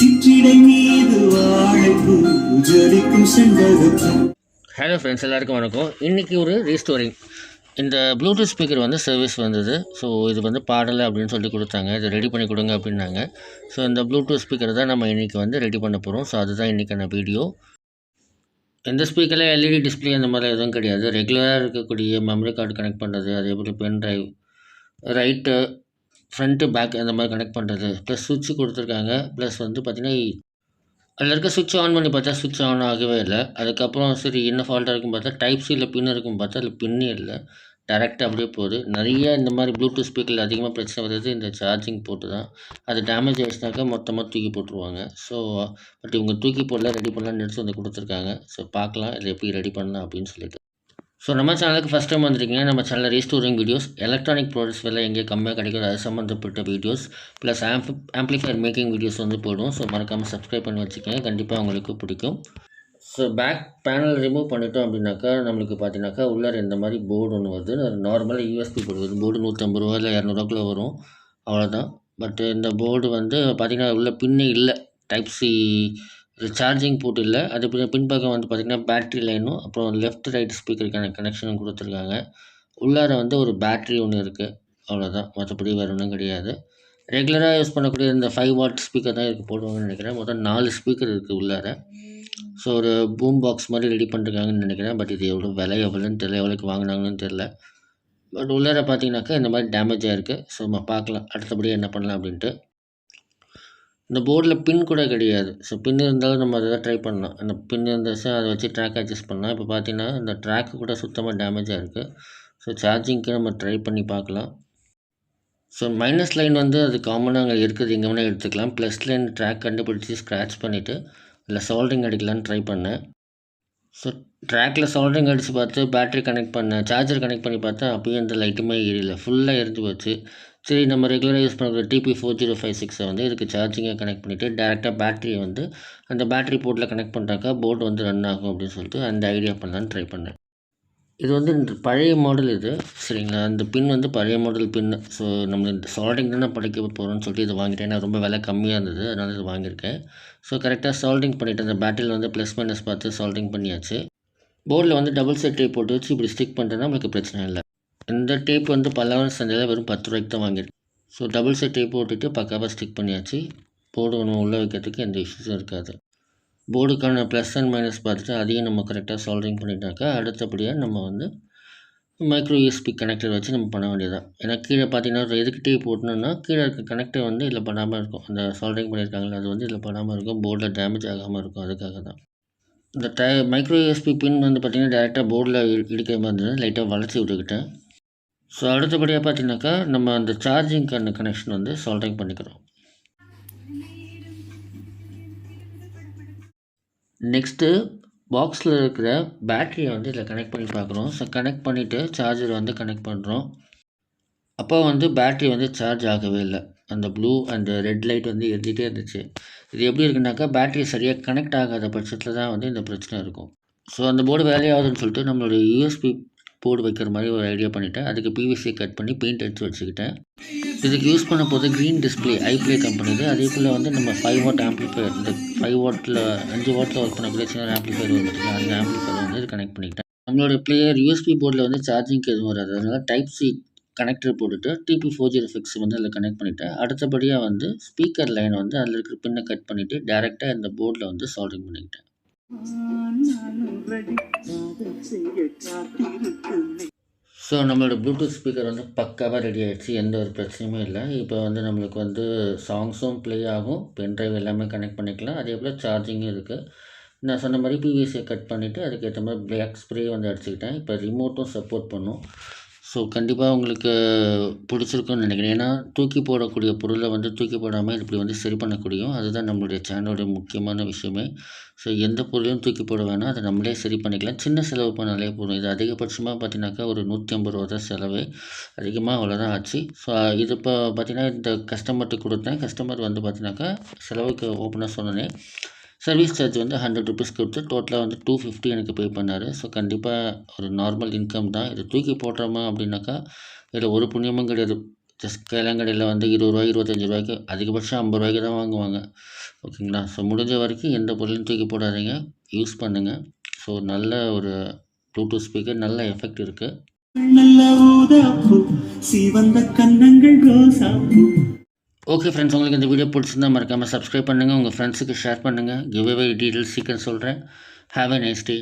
சிற்றிடை மீது வாழைப்பூ செண்பகப்பூ ஹலோ ஃப்ரெண்ட்ஸ் எல்லாருக்கும் வணக்கம். இன்றைக்கி ஒரு ரீஸ்டோரிங் இந்த ப்ளூடூத் ஸ்பீக்கர் வந்து சர்வீஸ் வந்தது. ஸோ இது வந்து பாடலை அப்படின்னு சொல்லி கொடுத்தாங்க. இதை ரெடி பண்ணி கொடுங்க அப்படின்னாங்க. ஸோ இந்த ப்ளூடூத் ஸ்பீக்கர் தான் நம்ம இன்றைக்கி வந்து ரெடி பண்ண போகிறோம் ஸோ அதுதான் இன்றைக்கான வீடியோ இந்த ஸ்பீக்கரில் எல்இடி டிஸ்பிளே அந்த மாதிரி எதுவும் கிடையாது. ரெகுலராக இருக்கக்கூடிய மெமரி கார்டு கனெக்ட் பண்ணுறது அதே போல் pen drive right front back அந்த மாதிரி கனெக்ட் பண்ணுறது ப்ளஸ் சுவிட்ச் கொடுத்துருக்காங்க. ப்ளஸ் வந்து பார்த்திங்கன்னா அதில் இருக்க சுவிட்ச் ஆன் பண்ணி பார்த்தா சுவிட்ச் ஆன் ஆகவே இல்லை. அதுக்கப்புறம் சரி என்ன ஃபால்ட்டாக இருக்கும் பார்த்தா டைப் சியில் பின் இருக்கும் பார்த்தா அதில் பின்னே இல்லை. டேரெக்டாக அப்படியே போகுது. நிறைய இந்த மாதிரி ப்ளூடூத் ஸ்பீக்கரில் அதிகமாக பிரச்சனை வருது இந்த சார்ஜிங் போட்டு தான். அது டேமேஜ் ஆகிடுச்சுனாக்கா மொத்தமாக தூக்கி போட்டுருவாங்க. ஸோ பட் இவங்க தூக்கி போடல ரெடி பண்ணலாம்னு எடுத்து வந்து கொடுத்துருக்காங்க. ஸோ பார்க்கலாம். இதை எப்படி ரெடி பண்ணலாம் அப்படின்னு சொல்லிட்டு. ஸோ நம்ம சேனலுக்கு ஃபஸ்ட் டைம் வந்திருக்கீங்க நம்ம சேனலில் ரீஸ்டோரிங் வீடியோஸ் எலக்ட்ரானிக் ப்ராடக்ட்ஸ் விலை எங்கே கம்மியாக கிடைக்குது அது சம்மந்தப்பட்ட videos plus amp amplifier making videos வந்து போடும் ஸோ மறக்காமல் சப்ஸ்கிரைப் பண்ணி வச்சுக்கோங்க கண்டிப்பாக உங்களுக்கு பிடிக்கும். ஸோ பேக் பேனல் ரிமூவ் பண்ணிட்டோம் அப்படின்னாக்கா நம்மளுக்கு பார்த்தீங்கன்னாக்கா உள்ளார இந்த மாதிரி போர்டு ஒன்று வருது. நார்மலாக யூஎஸ்பி போர்டு வருது. போர்டு நூற்றம்பது ரூபா இல்லை இரநூறுவாக்குள்ளே வரும். அவ்வளோதான் பட் இந்த போர்டு வந்து பார்த்திங்கன்னா உள்ள பின்னே இல்லை. டைப் சி சார்ஜிங் போர்ட் இல்லை. அது பின்பக்கம் வந்து பார்த்திங்கன்னா பேட்ரி லைனும் அப்புறம் லெஃப்ட் ரைட் ஸ்பீக்கருக்கான கனெக்ஷனும் கொடுத்துருக்காங்க. உள்ளார வந்து ஒரு பேட்ரி ஒன்று இருக்குது அவ்வளோதான் மற்றபடி வேறு ஒன்றும் கிடையாது. ரெகுலராக யூஸ் பண்ணக்கூடிய இந்த ஃபைவ் வாட் ஸ்பீக்கர் தான் இதுக்கு போடுவாங்கன்னு நினைக்கிறேன். மொத்தம் நாலு ஸ்பீக்கர் இருக்குது உள்ளார. ஸோ ஒரு பூம் பாக்ஸ் மாதிரி ரெடி பண்ணிருக்காங்கன்னு நினைக்கிறேன். பட் இது எவ்வளோ விலை எவ்வளோன்னு தெரியல. எவ்வளோக்கு வாங்கினாங்கன்னு தெரில பட் உள்ளார பார்த்தீங்கன்னாக்கா இந்த மாதிரி டேமேஜ் ஆகிருக்கு ஸோ நம்ம பார்க்கலாம். அடுத்தபடி என்ன பண்ணலாம் அப்படின்ட்டு. இந்த போர்டில் பின் கூட கிடையாது. ஸோ பின் இருந்தாலும் நம்ம அதை ட்ரை பண்ணலாம். அந்த பின் இருந்துச்சு அதை வச்சு ட்ராக் அட்ஜஸ்ட் பண்ணலாம். இப்போ பார்த்தீங்கன்னா இந்த ட்ராக்கு கூட சுத்தமாக டேமேஜாக இருக்குது ஸோ சார்ஜிங்க்கு நம்ம ட்ரை பண்ணி பார்க்கலாம். ஸோ மைனஸ் லைன் வந்து அது காமனாக அங்கே இருக்குது. எங்கே வேணால் எடுத்துக்கலாம். ப்ளஸ் லைன் ட்ராக் கண்டுபிடிச்சி ஸ்க்ராட்ச் பண்ணிவிட்டு இல்லை சால்ட்ரிங் அடிக்கலான்னு ட்ரை பண்ணேன். ஸோ ட்ராக்கில் சால்ட்ரிங் அடித்து பார்த்து பேட்ரி கனெக்ட் பண்ணேன் சார்ஜர் கனெக்ட் பண்ணி பார்த்தா அப்பயும் இந்த லைட்டுமே எரியல. ஃபுல்லாக எரிஞ்சு போச்சு. சரி நம்ம ரெகுலராக யூஸ் பண்ணுற டிபி ஃபோர் ஜீரோ ஃபைவ் சிக்ஸை வந்து இதுக்கு சார்ஜிங்கை கனெக்ட் பண்ணிவிட்டு டேரெக்டாக பேட்டரியை வந்து அந்த பேட்டரி போர்ட்டில் கனெக்ட் பண்ணிட்டாக்கா போர்டு வந்து ரன் ஆகும் அப்படின்னு சொல்லிட்டு அந்த ஐடியா பண்ணலான்னு ட்ரை பண்ணேன். இது வந்து இந்த பழைய மாடல் இது சரிங்களா? அந்த பின் வந்து பழைய மாடல் பின் ஸோ நம்ம இந்த சால்டிங் தானே படிக்க போகிறோம்னு சொல்லிட்டு இது வாங்கிட்டேன். ஏன்னா ரொம்ப விலை கம்மியாக இருந்தது. அதனால் இது வாங்கியிருக்கேன். ஸோ கரெக்டாக சால்டிங் பண்ணிவிட்டு அந்த பேட்டரியில் வந்து ப்ளஸ் மைனஸ் பார்த்து சால்டிங் பண்ணியாச்சு. போர்டில் வந்து டபுள் செட் டேப் போட்டு வச்சு இப்படி ஸ்டிக் பண்ணுறதுனா நம்மளுக்கு பிரச்சனை இல்லை. இந்த டேப் வந்து பல்லாவரம் சந்தையில் வெறும் பத்து ரூபாய்க்கு தான் வாங்கியிருக்கேன். ஸோ டபுள் செட் டேப் போட்டுட்டு பக்காவாக ஸ்டிக் பண்ணியாச்சு. போர்டு ஒன்று உள்ளே வைக்கிறதுக்கு எந்த இஷ்யூஸும் இருக்காது. போர்டுக்கான ப்ளஸ் அண்ட் மைனஸ் பார்த்துட்டு அதையும் நம்ம கரெக்டாக சால்விங் பண்ணிட்டாக்கா அடுத்தபடியாக நம்ம வந்து மைக்ரோ யூஎஸ்பி கனெக்டர் வச்சு நம்ம பண்ண வேண்டியதான் ஏன்னா கீழே பார்த்தீங்கன்னா எதுக்கிட்டே போட்டணுன்னா போட்டணும்னா கீழே இருக்க கனெக்டர் வந்து இதில் பண்ணாமல் இருக்கும். அந்த சால்விங் பண்ணியிருக்காங்களே அது வந்து இதில் பண்ணாமல் இருக்கும். போர்டில் டேமேஜ் ஆகாமல் இருக்கும். அதுக்காக தான் இந்த டை மைக்ரோ யூஎஸ்பி பின் வந்து பார்த்திங்கன்னா டேரெக்டாக போர்டில் இடிக்கிற மாதிரி இருந்தது லைட்டாக வளர்ச்சி விட்டுக்கிட்டேன். ஸோ அடுத்தபடியாக பார்த்தீங்கன்னாக்கா நம்ம அந்த சார்ஜிங்க்கான கனெக்ஷன் வந்து சால்விங் பண்ணிக்கிறோம். நெக்ஸ்ட்டு பாக்ஸில் இருக்கிற பேட்டரியை வந்து இதில் கனெக்ட் பண்ணி பார்க்குறோம் ஸோ கனெக்ட் பண்ணிவிட்டு சார்ஜர் வந்து கனெக்ட் பண்ணுறோம் அப்போ வந்து பேட்ரி வந்து சார்ஜ் ஆகவே இல்லை. அந்த ப்ளூ அண்ட் ரெட் லைட் வந்து எரிஞ்சிட்டே இருந்துச்சு. இது எப்படி இருக்குனாக்கா பேட்ரி சரியாக கனெக்ட் ஆகாத பட்சத்தில் தான் வந்து இந்த பிரச்சனை இருக்கும். ஸோ அந்த போர்டு வேலையாகுதுன்னு சொல்லிட்டு நம்மளுடைய யூஎஸ்பி போர்டு வைக்கிற மாதிரி ஒரு ஐடியா பண்ணிவிட்டேன் அதுக்கு பிவிசி கட் பண்ணி பெயிண்ட் அடித்து வச்சுக்கிட்டேன். இதுக்கு யூஸ் பண்ண போது க்ரீன் டிஸ்பிளே ஐப்ளே கம்பெனிது அதே போல் வந்து நம்ம ஃபைவ் வாட் ஆம்ப்ளிஃபையர் இந்த ஃபைவ் வாட்டில் அஞ்சு வாட்டில் ஒர்க் பண்ணக்கூடிய சின்ன ஆம்ப்ளிஃபையர் வரும் அந்த ஆம்ப்ளிஃபையர் வந்து இது கனெக்ட் பண்ணிக்கிட்டேன். நம்மளோட பிளேயர் யூஎஸ்பி போர்டில் வந்து சார்ஜிங்க்கு எதுவும் வராது. அதனால் டைப் சி கனெக்டர் போட்டுட்டு டிபி ஃபோர் ஜீரோ சிக்ஸ் வந்து அதில் கனெக்ட் பண்ணிவிட்டேன் அடுத்தபடியாக வந்து ஸ்பீக்கர் லைன் வந்து அதில் இருக்கிற பின்னை கட் பண்ணிவிட்டு டேரெக்டாக இந்த போர்டில் வந்து சால்டிங் பண்ணிக்கிட்டேன். ஸோ நம்மளோட ப்ளூடூத் ஸ்பீக்கர் வந்து பக்காவாக ரெடி ஆகிடுச்சு எந்த ஒரு பிரச்சனையுமே இல்லை. இப்போ வந்து நம்மளுக்கு வந்து சாங்ஸும் ப்ளே ஆகும். பென்ட்ரைவ் எல்லாமே கனெக்ட் பண்ணிக்கலாம். அதே போல் சார்ஜிங்கும் இருக்குது நான் சொன்ன மாதிரி பிவிசியை கட் பண்ணிவிட்டு அதுக்கேற்ற மாதிரி பிளாக் ஸ்ப்ரே வந்து அடிச்சுக்கிட்டேன். இப்போ ரிமோட்டும் சப்போர்ட் பண்ணும். ஸோ கண்டிப்பாக உங்களுக்கு பிடிச்சிருக்குன்னு நினைக்கிறேன். ஏன்னா தூக்கி போடக்கூடிய பொருளை வந்து தூக்கி போடாமல் இப்படி வந்து சரி பண்ணக்கூடியும் அதுதான் நம்மளுடைய சேனலுடைய முக்கியமான விஷயமே. ஸோ எந்த பொருளையும் தூக்கி போட வேணாம். அதை நம்மளே சரி பண்ணிக்கலாம். சின்ன செலவு பண்ணாலே போதும். இது அதிகபட்சமாக பார்த்தீங்கன்னாக்கா ஒரு நூற்றி ஐம்பது ரூபா தான் செலவு. அதிகமாக அவ்வளோதான் ஆச்சு. ஸோ இது இப்போ பார்த்தீங்கன்னா இந்த கஸ்டமர்கிட்ட கொடுத்தேன். கஸ்டமர் வந்து பார்த்தீங்கன்னாக்கா செலவுக்கு ஓப்பனாக சொன்னேன். சர்வீஸ் சார்ஜ் வந்து ஹண்ட்ரட் ருபீஸ் கொடுத்து டோட்டலாக வந்து டூ ஃபிஃப்டி எனக்கு பே பண்ணார். ஸோ கண்டிப்பாக ஒரு நார்மல் இன்கம் தான். இதை தூக்கி போடுறோமா அப்படின்னாக்கா இதில் ஒரு புண்ணியமும் கிடையாது. ஜஸ்ட் கேளங்கடையில் வந்து இருபது ரூபாய் இருபத்தஞ்சி ரூபாய்க்கு அதிகபட்சம் ஐம்பது ரூபாய்க்கு தான் வாங்குவாங்க. ஓகேங்களா? ஸோ முடிஞ்ச வரைக்கும் எந்த பொருளையும் தூக்கி போடாதீங்க. யூஸ் பண்ணுங்கள் ஸோ நல்ல ஒரு ப்ளூடூத் ஸ்பீக்கர் நல்ல எஃபெக்ட் இருக்குது நல்ல சிவந்த கன்னங்கள் ரோசாப்பூ. ஓகே ஃப்ரெண்ட்ஸ் உங்களுக்கு இந்த வீடியோ பிடிச்சிருந்தா மறக்காமல் சப்ஸ்கிரைப் பண்ணுங்கள் உங்கள் ஃப்ரெண்ட்ஸுக்கு ஷேர் பண்ணுங்கள் கிவ் அவே டீட்டெயில்ஸ் சீக்கிரம் சொல்கிறேன் ஹாவ் எ நைஸ் டே